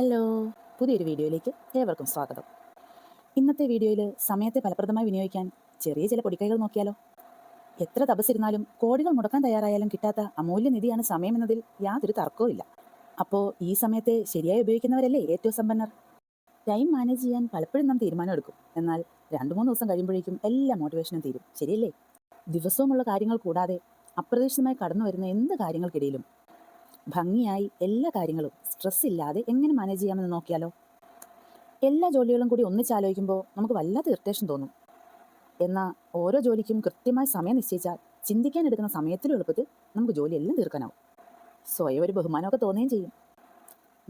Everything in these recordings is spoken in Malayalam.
ഹലോ. പുതിയൊരു വീഡിയോയിലേക്ക് ഏവർക്കും സ്വാഗതം. ഇന്നത്തെ വീഡിയോയിൽ സമയത്തെ ഫലപ്രദമായി വിനിയോഗിക്കാൻ ചെറിയ ചില പൊടിക്കൈകൾ നോക്കിയാലോ? എത്ര തപസ്സിരുന്നാലും കോടികൾ മുടക്കാൻ തയ്യാറായാലും കിട്ടാത്ത അമൂല്യനിധിയാണ് സമയം എന്നതിൽ യാതൊരു തർക്കവുമില്ല അപ്പോൾ ഈ സമയത്തെ ശരിയായി ഉപയോഗിക്കുന്നവരല്ലേ ഏറ്റവും സമ്പന്നർ? ടൈം മാനേജ് ചെയ്യാൻ പലപ്പോഴും നാം തീരുമാനം എടുക്കും എന്നാൽ രണ്ട് മൂന്ന് ദിവസം കഴിയുമ്പോഴേക്കും എല്ലാ മോട്ടിവേഷനും തീരും. ശരിയല്ലേ? ദിവസവുമുള്ള കാര്യങ്ങൾ കൂടാതെ അപ്രതീക്ഷിതമായി കടന്നു വരുന്ന എന്ത് കാര്യങ്ങൾക്കിടയിലും ഭംഗിയായി എല്ലാ കാര്യങ്ങളും സ്ട്രെസ് ഇല്ലാതെ എങ്ങനെ മാനേജ് ചെയ്യാമെന്ന് നോക്കിയാലോ? എല്ലാ ജോലികളും കൂടി ഒന്നിച്ചാലോചിക്കുമ്പോൾ നമുക്ക് വല്ലാത്ത ഇറിറ്റേഷൻ തോന്നും. എന്നാൽ ഓരോ ജോലിക്കും കൃത്യമായി സമയം നിശ്ചയിച്ചാൽ ചിന്തിക്കാൻ എടുക്കുന്ന സമയത്തിലും എളുപ്പത്തിൽ നമുക്ക് ജോലിയെല്ലാം തീർക്കാനാവും. സ്വയം ഒരു ബഹുമാനമൊക്കെ തോന്നുകയും ചെയ്യും.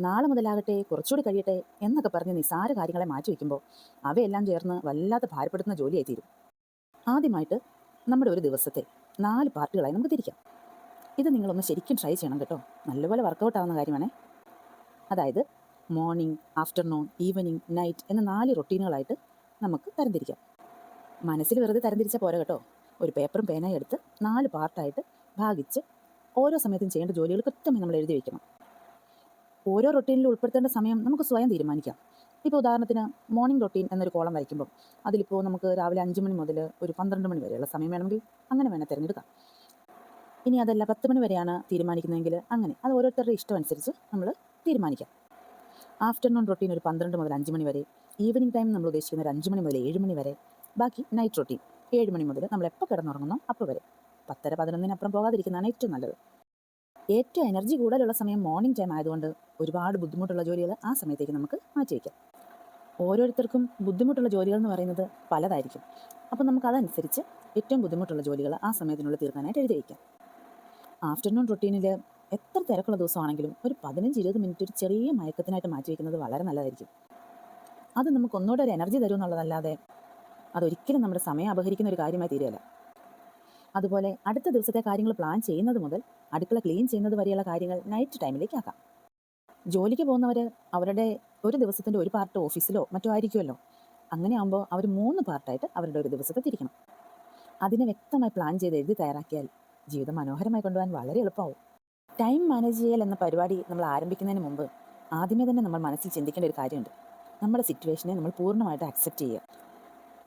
നാളെ മുതലാകട്ടെ കുറച്ചുകൂടി കഴിയട്ടെ എന്നൊക്കെ പറഞ്ഞ് നിസാര കാര്യങ്ങളെ മാറ്റി വയ്ക്കുമ്പോൾ അവയെല്ലാം ചേർന്ന് വല്ലാത്ത ഭാരപ്പെടുത്തുന്ന ജോലിയായി തീരും. ആദ്യമായിട്ട് നമ്മുടെ ഒരു ദിവസത്തെ നാല് പാർട്ടുകളായി നമുക്ക് തിരിക്കാം. ഇത് നിങ്ങളൊന്ന് ശരിക്കും ട്രൈ ചെയ്യണം കേട്ടോ. നല്ലപോലെ വർക്കൗട്ട് ആവുന്ന കാര്യമാണേ. അതായത് മോർണിംഗ് ആഫ്റ്റർനൂൺ ഈവനിങ് നൈറ്റ് എന്ന നാല് റൊട്ടീനുകളായിട്ട് നമുക്ക് തരംതിരിക്കാം. മനസ്സിൽ വെറുതെ തരംതിരിച്ചാൽ പോരാ കേട്ടോ. ഒരു പേപ്പറും പേനയും എടുത്ത് നാല് പാർട്ടായിട്ട് ഭാഗിച്ച് ഓരോ സമയത്തും ചെയ്യേണ്ട ജോലികൾ കൃത്യമായി നമ്മൾ എഴുതി വയ്ക്കണം ഓരോ റൊട്ടീനിൽ ഉൾപ്പെടുത്തേണ്ട സമയം നമുക്ക് സ്വയം തീരുമാനിക്കാം. ഇപ്പോൾ ഉദാഹരണത്തിന് മോർണിംഗ് റൊട്ടീൻ എന്നൊരു കോളം വരയ്ക്കുമ്പോൾ അതിലിപ്പോൾ നമുക്ക് രാവിലെ അഞ്ച് മണി മുതൽ ഒരു പന്ത്രണ്ട് മണി വരെയുള്ള സമയം വേണമെങ്കിൽ അങ്ങനെ വേണം തിരഞ്ഞെടുക്കാം. ഇനി അതല്ല പത്ത് മണി വരെയാണ് തീരുമാനിക്കുന്നതെങ്കിൽ അങ്ങനെ അത് ഓരോരുത്തരുടെ ഇഷ്ടമനുസരിച്ച് നമ്മൾ തീരുമാനിക്കാം. ആഫ്റ്റർനൂൺ റൊട്ടീൻ ഒരു പന്ത്രണ്ട് മുതൽ അഞ്ച് മണി വരെ. ഈവനിങ് ടൈം നമ്മൾ ഉദ്ദേശിക്കുന്ന ഒരു അഞ്ച് മണി മുതൽ ഏഴ് മണി വരെ. ബാക്കി നൈറ്റ് റൊട്ടീൻ ഏഴ് മണി മുതൽ നമ്മൾ എപ്പോൾ കിടന്നുറങ്ങുന്നോ അപ്പോൾ വരെ. പത്തര പതിനൊന്നിനപ്പുറം പോകാതിരിക്കുന്നതാണ് ഏറ്റവും നല്ലത്. ഏറ്റവും എനർജി കൂടുതലുള്ള സമയം മോർണിംഗ് ടൈം ആയതുകൊണ്ട് ഒരുപാട് ബുദ്ധിമുട്ടുള്ള ജോലികൾ ആ സമയത്തേക്ക് നമുക്ക് മാറ്റിവെക്കാം ഓരോരുത്തർക്കും ബുദ്ധിമുട്ടുള്ള ജോലികൾ എന്ന് പറയുന്നത് പലതായിരിക്കും. അപ്പോൾ നമുക്ക് അതനുസരിച്ച് ഏറ്റവും ബുദ്ധിമുട്ടുള്ള ജോലികൾ ആ സമയത്തിനുള്ളിൽ തീർക്കാനായിട്ട് എഴുതി വയ്ക്കാം. ആഫ്റ്റർനൂൺ റൊട്ടീനിൽ എത്ര തിരക്കുള്ള ദിവസമാണെങ്കിലും ഒരു പതിനഞ്ച് ഇരുപത് മിനിറ്റ് ഒരു ചെറിയ മയക്കത്തിനായിട്ട് മാറ്റി വയ്ക്കുന്നത് വളരെ നല്ലതായിരിക്കും. അത് നമുക്ക് ഒന്നുകൂടെ ഒരു എനർജി തരും എന്നുള്ളതല്ലാതെ അതൊരിക്കലും നമ്മുടെ സമയം അപഹരിക്കുന്ന ഒരു കാര്യമായി തീരുകയല്ല. അതുപോലെ അടുത്ത ദിവസത്തെ കാര്യങ്ങൾ പ്ലാൻ ചെയ്യുന്നത് മുതൽ അടുക്കള ക്ലീൻ ചെയ്യുന്നത് വരെയുള്ള കാര്യങ്ങൾ നൈറ്റ് ടൈമിലേക്ക് ആക്കാം. ജോലിക്ക് പോകുന്നവർ അവരുടെ ഒരു ദിവസത്തിന്റെ ഒരു പാർട്ട് ഓഫീസിലോ മറ്റോ ആയിരിക്കുമല്ലോ. അങ്ങനെ ആകുമ്പോൾ അവർ മൂന്ന് പാർട്ടായിട്ട് അവരുടെ ഒരു ദിവസത്തെ തിരിക്കണം. അതിനെ വ്യക്തമായി പ്ലാൻ ചെയ്ത് എഴുതി തയ്യാറാക്കിയാൽ ജീവിതം മനോഹരമായി കൊണ്ടുപോകാൻ വളരെ എളുപ്പമാവും. ടൈം മാനേജ് ചെയ്യൽ എന്ന പരിപാടി നമ്മൾ ആരംഭിക്കുന്നതിന് മുമ്പ് ആദ്യമേ തന്നെ നമ്മൾ മനസ്സിൽ ചിന്തിക്കേണ്ട ഒരു കാര്യമുണ്ട്. നമ്മുടെ സിറ്റുവേഷനെ നമ്മൾ പൂർണമായിട്ട് അക്സെപ്റ്റ് ചെയ്യുക.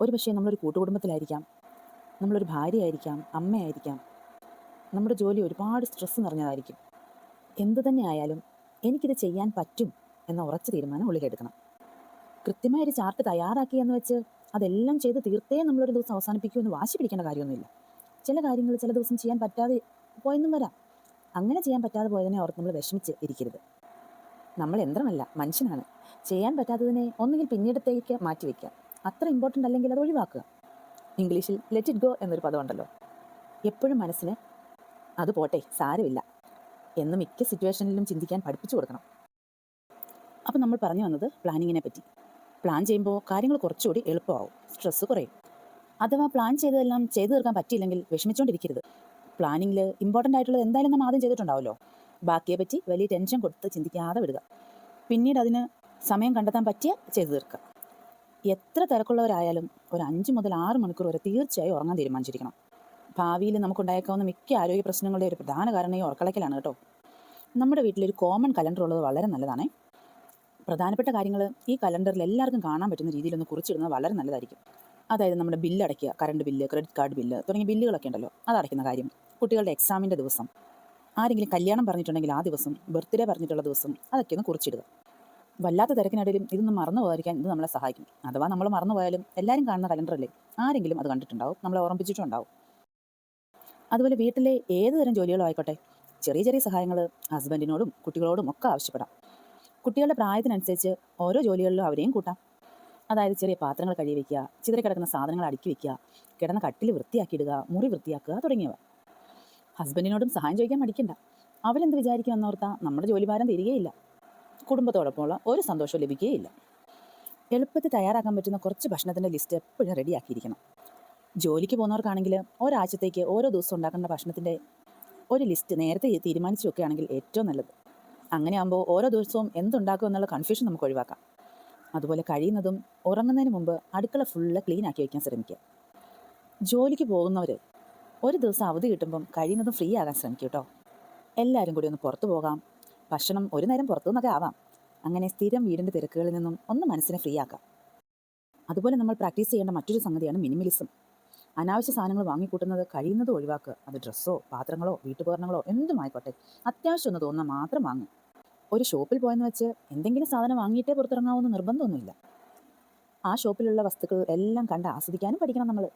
ഒരു പക്ഷേ നമ്മളൊരു കൂട്ടുകുടുംബത്തിലായിരിക്കാം നമ്മളൊരു ഭാര്യയായിരിക്കാം അമ്മയായിരിക്കാം നമ്മുടെ ജോലി ഒരുപാട് സ്ട്രെസ് നിറഞ്ഞതായിരിക്കും. എന്തു തന്നെ ആയാലും എനിക്കിത് ചെയ്യാൻ പറ്റും എന്ന ഉറച്ച തീരുമാനം ഉള്ളിലെടുക്കണം കൃത്യമായ ഒരു ചാർട്ട് തയ്യാറാക്കി എന്ന് വെച്ച് അതെല്ലാം ചെയ്ത് തീർത്തേ നമ്മളൊരു ദിവസം അവസാനിപ്പിക്കുമെന്ന് വാശി പിടിക്കേണ്ട കാര്യമൊന്നുമില്ല. ചില കാര്യങ്ങൾ ചില ദിവസം ചെയ്യാൻ പറ്റാതെ പോയെന്നും വരാം. അങ്ങനെ ചെയ്യാൻ പറ്റാതെ പോയതിനെ ഓർത്ത് നമ്മൾ വിഷമിച്ച് ഇരിക്കരുത്. നമ്മൾ യന്ത്രമല്ല മനുഷ്യനാണ്. ചെയ്യാൻ പറ്റാത്തതിനെ ഒന്നുകിൽ പിന്നീടത്തേക്ക് മാറ്റി വയ്ക്കുക അത്ര ഇമ്പോർട്ടന്റ് അല്ലെങ്കിൽ അത് ഒഴിവാക്കുക. ഇംഗ്ലീഷിൽ ലെറ്റ് ഇറ്റ് ഗോ എന്നൊരു പദമുണ്ടല്ലോ എപ്പോഴും മനസ്സിന് അത് പോട്ടെ സാരമില്ല. എന്ന് മിക്ക സിറ്റുവേഷനിലും ചിന്തിക്കാൻ പഠിപ്പിച്ചു കൊടുക്കണം. അപ്പോൾ നമ്മൾ പറഞ്ഞു വന്നത് പ്ലാനിങ്ങിനെ പറ്റി. പ്ലാൻ ചെയ്യുമ്പോൾ കാര്യങ്ങൾ കുറച്ചുകൂടി എളുപ്പമാവും. സ്ട്രെസ്സ് കുറയും. അഥവാ പ്ലാൻ ചെയ്തതെല്ലാം ചെയ്തു തീർക്കാൻ പറ്റിയില്ലെങ്കിൽ വിഷമിച്ചുകൊണ്ടിരിക്കരുത്. പ്ലാനിങ്ങിൽ ഇമ്പോർട്ടന്റ് ആയിട്ടുള്ളത് എന്തായാലും നമ്മൾ ആദ്യം ചെയ്തിട്ടുണ്ടാവുമല്ലോ. ബാക്കിയെ പറ്റി വലിയ ടെൻഷൻ കൊടുത്ത് ചിന്തിക്കാതെ വിടുക. പിന്നീട് അതിന് സമയം കണ്ടെത്താൻ പറ്റിയ ചെയ്തു തീർക്കുക. എത്ര തിരക്കുള്ളവരായാലും ഒരു അഞ്ച് മുതൽ ആറ് മണിക്കൂർ വരെ തീർച്ചയായും ഉറങ്ങാൻ തീരുമാനിച്ചിരിക്കണം. ഭാവിയിൽ നമുക്കുണ്ടായേക്കാവുന്ന മിക്ക ആരോഗ്യ പ്രശ്നങ്ങളുടെ ഒരു പ്രധാന കാരണം ഈ ഉറക്കളയ്ക്കലാണ് കേട്ടോ. നമ്മുടെ വീട്ടിലൊരു കോമൺ കലണ്ടർ ഉള്ളത് വളരെ നല്ലതാണേ. പ്രധാനപ്പെട്ട കാര്യങ്ങൾ ഈ കലണ്ടറിൽ എല്ലാവർക്കും കാണാൻ പറ്റുന്ന രീതിയിലൊന്ന് കുറിച്ചിടുന്നത് വളരെ നല്ലതായിരിക്കും. അതായത് നമ്മുടെ ബില്ല് അടയ്ക്കുക current bill credit card bill തുടങ്ങിയ ബില്ലുകളൊക്കെ ഉണ്ടല്ലോ അത് അടയ്ക്കുന്ന കാര്യം. കുട്ടികളുടെ എക്സാമിന്റെ ദിവസം. ആരെങ്കിലും കല്യാണം പറഞ്ഞിട്ടുണ്ടെങ്കിൽ ആ ദിവസം ബർത്ത്ഡേ പറഞ്ഞിട്ടുള്ള ദിവസം അതൊക്കെ ഒന്ന് കുറിച്ചിടുക. വല്ലാത്ത തിരക്കിനിടയിലും ഇതൊന്നും മറന്നു പോകാതിരിക്കാൻ ഇത് നമ്മളെ സഹായിക്കും. അഥവാ നമ്മൾ മറന്നു പോയാലും എല്ലാവരും കാണുന്ന കലണ്ടറല്ലേ ആരെങ്കിലും അത് കണ്ടിട്ടുണ്ടാവും. നമ്മളെ ഓർമ്മിപ്പിച്ചിട്ടുണ്ടാവും. അതുപോലെ വീട്ടിലെ ഏത് തരം ജോലികളോ ആയിക്കോട്ടെ. ചെറിയ ചെറിയ സഹായങ്ങൾ ഹസ്ബൻഡിനോടും കുട്ടികളോടും ഒക്കെ ആവശ്യപ്പെടാം. കുട്ടികളുടെ പ്രായത്തിനനുസരിച്ച് ഓരോ ജോലികളിലും അവരെയും കൂട്ടാം. അതായത് ചെറിയ പാത്രങ്ങൾ കഴുകി വയ്ക്കുക ചിതറി കിടക്കുന്ന സാധനങ്ങൾ അടുക്കി വയ്ക്കുക കിടന്ന കട്ടിൽ വൃത്തിയാക്കിയിടുക മുറി വൃത്തിയാക്കുക തുടങ്ങിയവ. ഹസ്ബൻഡിനോടും സഹായം ചോദിക്കാൻ മടിക്കണ്ട. അവരെന്ത് വിചാരിക്കും എന്നോർത്താൽ നമ്മുടെ ജോലിഭാരം തീരുകയില്ല. കുടുംബത്തോടൊപ്പമുള്ള ഒരു സന്തോഷവും ലഭിക്കുകയില്ല. എളുപ്പത്തിൽ തയ്യാറാക്കാൻ പറ്റുന്ന കുറച്ച് ഭക്ഷണത്തിന്റെ ലിസ്റ്റ് എപ്പോഴും റെഡിയാക്കിയിരിക്കണം. ജോലിക്ക് പോകുന്നവർക്കാണെങ്കിൽ ഒരാഴ്ചത്തേക്ക് ഓരോ ദിവസം ഉണ്ടാക്കേണ്ട ഭക്ഷണത്തിന്റെ ഒരു ലിസ്റ്റ് നേരത്തെ തീരുമാനിച്ചു വെക്കുകയാണെങ്കിൽ ഏറ്റവും നല്ലത്. അങ്ങനെയാകുമ്പോൾ ഓരോ ദിവസവും എന്തുണ്ടാക്കും എന്നുള്ള കൺഫ്യൂഷൻ നമുക്ക് ഒഴിവാക്കാം. അതുപോലെ കഴിയുന്നതും ഉറങ്ങുന്നതിന് മുമ്പ് അടുക്കള ഫുള്ള് ക്ലീൻ ആക്കി വയ്ക്കാൻ ശ്രമിക്കുക. ജോലിക്ക് പോകുന്നവർ ഒരു ദിവസം അവധി കിട്ടുമ്പം കഴിയുന്നതും ഫ്രീ ആകാൻ ശ്രമിക്കും കേട്ടോ എല്ലാവരും കൂടി ഒന്ന് പുറത്തു പോകാം. ഭക്ഷണം ഒരു നേരം പുറത്തു നിന്നൊക്കെ ആവാം. അങ്ങനെ സ്ഥിരം വീടിന്റെ തിരക്കുകളിൽ നിന്നും ഒന്ന് മനസ്സിനെ ഫ്രീ ആക്കാം. അതുപോലെ നമ്മൾ പ്രാക്ടീസ് ചെയ്യേണ്ട മറ്റൊരു സംഗതിയാണ് മിനിമലിസം അനാവശ്യ സാധനങ്ങൾ വാങ്ങിക്കൂട്ടുന്നത് കഴിയുന്നത് ഒഴിവാക്കുക. അത് ഡ്രസ്സോ പാത്രങ്ങളോ വീട്ടുപകരണങ്ങളോ എന്തുമായിക്കോട്ടെ അത്യാവശ്യം ഒന്ന് തോന്നുന്ന മാത്രം വാങ്ങും. ഒരു ഷോപ്പിൽ പോയെന്ന് വെച്ച് എന്തെങ്കിലും സാധനം വാങ്ങിയിട്ടേ പുറത്തിറങ്ങാവുന്ന നിർബന്ധമൊന്നുമില്ല. ആ ഷോപ്പിലുള്ള വസ്തുക്കൾ എല്ലാം കണ്ട് ആസ്വദിക്കാനും പഠിക്കണം നമ്മൾ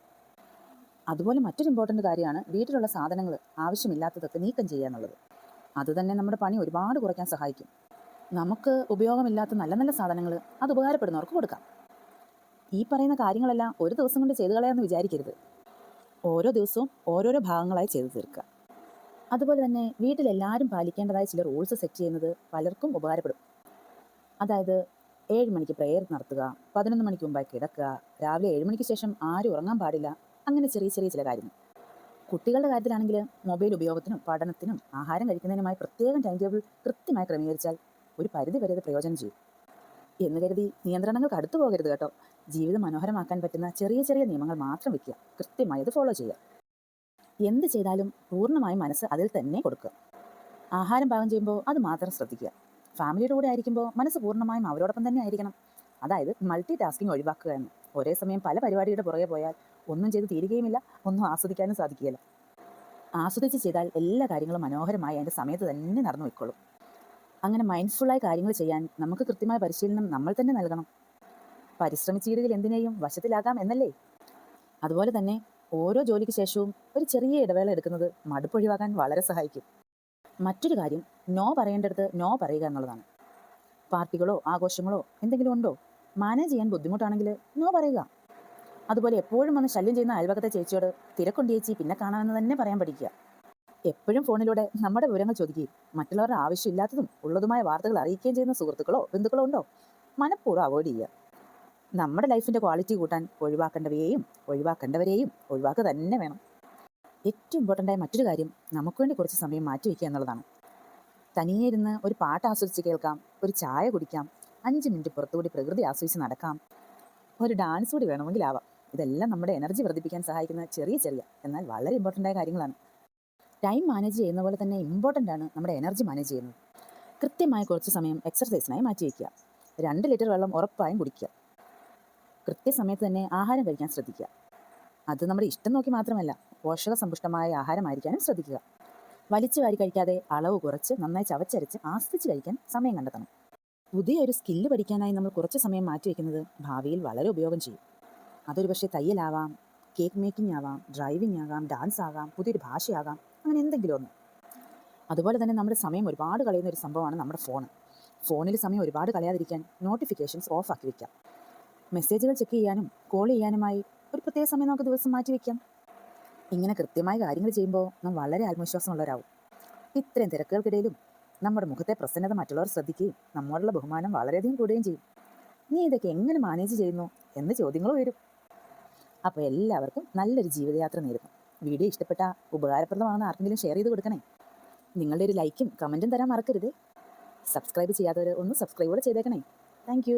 അതുപോലെ മറ്റൊരു ഇമ്പോർട്ടന്റ് കാര്യമാണ് വീട്ടിലുള്ള സാധനങ്ങൾ ആവശ്യമില്ലാത്തതൊക്കെ നീക്കം ചെയ്യുക എന്നുള്ളത്. അതുതന്നെ നമ്മുടെ പണി ഒരുപാട് കുറയ്ക്കാൻ സഹായിക്കും. നമുക്ക് ഉപയോഗമില്ലാത്ത നല്ല നല്ല സാധനങ്ങൾ അത് ഉപകാരപ്പെടുന്നവർക്ക് കൊടുക്കാം. ഈ പറയുന്ന കാര്യങ്ങളെല്ലാം ഒരു ദിവസം കൊണ്ട് ചെയ്തു കളയാമെന്ന് വിചാരിക്കരുത്. ഓരോ ദിവസവും ഓരോരോ ഭാഗങ്ങളായി ചെയ്തു തീർക്കുക. അതുപോലെ തന്നെ വീട്ടിലെല്ലാവരും പാലിക്കേണ്ടതായ ചില റൂൾസ് സെറ്റ് ചെയ്യുന്നത് പലർക്കും ഉപകാരപ്പെടും. അതായത് ഏഴ് മണിക്ക് പ്രെയർ നടത്തുക പതിനൊന്ന് മണിക്ക് മുമ്പായി കിടക്കുക രാവിലെ ഏഴ് മണിക്ക് ശേഷം ആരും ഉറങ്ങാൻ പാടില്ല അങ്ങനെ ചെറിയ ചെറിയ ചില കാര്യങ്ങൾ. കുട്ടികളുടെ കാര്യത്തിലാണെങ്കിൽ മൊബൈൽ ഉപയോഗത്തിനും പഠനത്തിനും ആഹാരം കഴിക്കുന്നതിനുമായി പ്രത്യേകം ടൈം ടേബിൾ കൃത്യമായി ക്രമീകരിച്ചാൽ ഒരു പരിധി വരെ അത് പ്രയോജനം ചെയ്യും. എന്ന് കരുതി നിയന്ത്രണങ്ങൾക്ക് അടുത്തു പോകരുത് കേട്ടോ. ജീവിതം മനോഹരമാക്കാൻ പറ്റുന്ന ചെറിയ ചെറിയ നിയമങ്ങൾ മാത്രം വെക്കുക. കൃത്യമായി അത് ഫോളോ ചെയ്യുക. എന്ത് ചെയ്താലും പൂർണമായും മനസ്സ് അതിൽ തന്നെ കൊടുക്കുക. ആഹാരം പാകം ചെയ്യുമ്പോൾ അത് മാത്രം ശ്രദ്ധിക്കുക. ഫാമിലിയുടെ കൂടെ ആയിരിക്കുമ്പോൾ മനസ്സ് പൂർണമായും അവരോടൊപ്പം തന്നെ ആയിരിക്കണം. അതായത് മൾട്ടി ടാസ്കിങ് ഒഴിവാക്കുക എന്ന്. ഒരേ സമയം പല പരിപാടിയുടെ പുറകെ പോയാൽ ഒന്നും ചെയ്ത് തീരുകയുമില്ല ഒന്നും ആസ്വദിക്കാനും സാധിക്കുകയില്ല. ആസ്വദിച്ച് ചെയ്താൽ എല്ലാ കാര്യങ്ങളും മനോഹരമായി അതിന്റെ സമയത്ത് തന്നെ നടന്നു പോയിക്കോളും. അങ്ങനെ മൈൻഡ്ഫുള്ളായി കാര്യങ്ങൾ ചെയ്യാൻ നമുക്ക് കൃത്യമായ പരിശീലനം നമ്മൾ തന്നെ നൽകണം. പരിശ്രമിച്ചിടുകിൽ എന്തിനേയും വശത്തിലാകാം എന്നല്ലേ? അതുപോലെ തന്നെ ഓരോ ജോലിക്ക് ശേഷവും ഒരു ചെറിയ ഇടവേള എടുക്കുന്നത് മടുപ്പൊഴിവാക്കാൻ വളരെ സഹായിക്കും. മറ്റൊരു കാര്യം നോ പറയേണ്ടടുത്ത് നോ പറയുക എന്നുള്ളതാണ്. പാർട്ടികളോ ആഘോഷങ്ങളോ എന്തെങ്കിലും ഉണ്ടോ? മാനേജ് ചെയ്യാൻ ബുദ്ധിമുട്ടാണെങ്കിൽ നോ പറയുക. അതുപോലെ എപ്പോഴും വന്ന് ശല്യം ചെയ്യുന്ന അയൽവക്കത്തെ ചേച്ചിയോട് തിരക്കുണ്ട് ചേച്ചി പിന്നെ കാണാമെന്ന് തന്നെ പറയാൻ പഠിക്കുക. എപ്പോഴും ഫോണിലൂടെ നമ്മുടെ വിവരങ്ങൾ ചോദിക്കുകയും മറ്റുള്ളവരുടെ ആവശ്യമില്ലാത്തതും ഉള്ളതുമായ വാർത്തകൾ അറിയിക്കുകയും ചെയ്യുന്ന സുഹൃത്തുക്കളോ ബന്ധുക്കളോ ഉണ്ടോ? മനഃപൂർവം അവോയ്ഡ് ചെയ്യുക. നമ്മുടെ ലൈഫിന്റെ ക്വാളിറ്റി കൂട്ടാൻ ഒഴിവാക്കേണ്ടവയെയും ഒഴിവാക്കേണ്ടവരെയും ഒഴിവാക്കുക തന്നെ വേണം. ഏറ്റവും ഇമ്പോർട്ടന്റ് ആയ മറ്റൊരു കാര്യം നമുക്ക് വേണ്ടി കുറച്ച് സമയം മാറ്റി വയ്ക്കുക എന്നുള്ളതാണ്. തനിയെ ഇരുന്ന് ഒരു പാട്ട് ആസ്വദിച്ച് കേൾക്കാം ഒരു ചായ കുടിക്കാം അഞ്ച് മിനിറ്റ് പുറത്തുകൂടി പ്രകൃതി ആസ്വദിച്ച് നടക്കാം ഒരു ഡാൻസ് കൂടി വേണമെങ്കിൽ ആവാം. ഇതെല്ലാം നമ്മുടെ എനർജി വർദ്ധിപ്പിക്കാൻ സഹായിക്കുന്ന ചെറിയ ചെറിയ എന്നാൽ വളരെ ഇമ്പോർട്ടന്റ് ആയ കാര്യങ്ങളാണ്. ടൈം മാനേജ് ചെയ്യുന്ന പോലെ തന്നെ ഇമ്പോർട്ടന്റ് ആണ് നമ്മുടെ എനർജി മാനേജ് ചെയ്യുന്നത്. കൃത്യമായ കുറച്ച് സമയം എക്സർസൈസിനായി മാറ്റി വയ്ക്കുക രണ്ട് ലിറ്റർ വെള്ളം ഉറപ്പായും കുടിക്കുക. കൃത്യസമയത്ത് തന്നെ ആഹാരം കഴിക്കാൻ ശ്രദ്ധിക്കുക. അത് നമ്മുടെ ഇഷ്ടം നോക്കി മാത്രമല്ല പോഷക സമ്പുഷ്ടമായ ആഹാരമായിരിക്കാനും ശ്രദ്ധിക്കുക. വലിച്ചു വാരി കഴിക്കാതെ അളവ് കുറച്ച് നന്നായി ചവച്ചരച്ച് ആസ്വദിച്ച് കഴിക്കാൻ സമയം കണ്ടെത്തണം. പുതിയൊരു സ്കില്ല് പഠിക്കാനായി നമ്മൾ കുറച്ച് സമയം മാറ്റി വയ്ക്കുന്നത് ഭാവിയിൽ വളരെ ഉപയോഗം ചെയ്യും. അതൊരു പക്ഷേ തയ്യലാവാം കേക്ക് മേക്കിംഗ് ആവാം ഡ്രൈവിംഗ് ആകാം ഡാൻസ് ആകാം പുതിയൊരു ഭാഷയാകാം അങ്ങനെ എന്തെങ്കിലും ഒന്ന്. അതുപോലെ തന്നെ നമ്മുടെ സമയം ഒരുപാട് കളയുന്ന ഒരു സംഭവമാണ് നമ്മുടെ ഫോൺ ഫോണിൽ സമയം ഒരുപാട് കളയാതിരിക്കാൻ നോട്ടിഫിക്കേഷൻസ് ഓഫ് ആക്കി വെക്കാം മെസ്സേജുകൾ ചെക്ക് ചെയ്യാനും കോൾ ചെയ്യാനുമായി ഒരു പ്രത്യേക സമയം നമുക്ക് ദിവസം മാറ്റി വയ്ക്കാം ഇങ്ങനെ കൃത്യമായ കാര്യങ്ങൾ ചെയ്യുമ്പോൾ നാം വളരെ ആത്മവിശ്വാസമുള്ളവരാകും ഇത്രയും തിരക്കുകൾക്കിടയിലും നമ്മുടെ മുഖത്തെ പ്രസന്നത മറ്റുള്ളവർ ശ്രദ്ധിക്കുകയും നമ്മോടുള്ള ബഹുമാനം വളരെയധികം കൂടുകയും ചെയ്യും. നീ ഇതൊക്കെ എങ്ങനെ മാനേജ് ചെയ്യുന്നു? എന്ന് ചോദ്യങ്ങൾ വരും അപ്പോൾ എല്ലാവർക്കും നല്ലൊരു ജീവിതയാത്ര നേരുന്നു. വീഡിയോ ഇഷ്ടപ്പെട്ട ഉപകാരപ്രദമാകുന്ന ആർക്കെങ്കിലും ഷെയർ ചെയ്ത് കൊടുക്കണേ. നിങ്ങളുടെ ഒരു ലൈക്കും കമന്റും തരാൻ മറക്കരുതേ. സബ്സ്ക്രൈബ് ചെയ്യാത്തവർ ഒന്ന് സബ്സ്ക്രൈബ് കൂടെ ചെയ്തേക്കണേ. താങ്ക്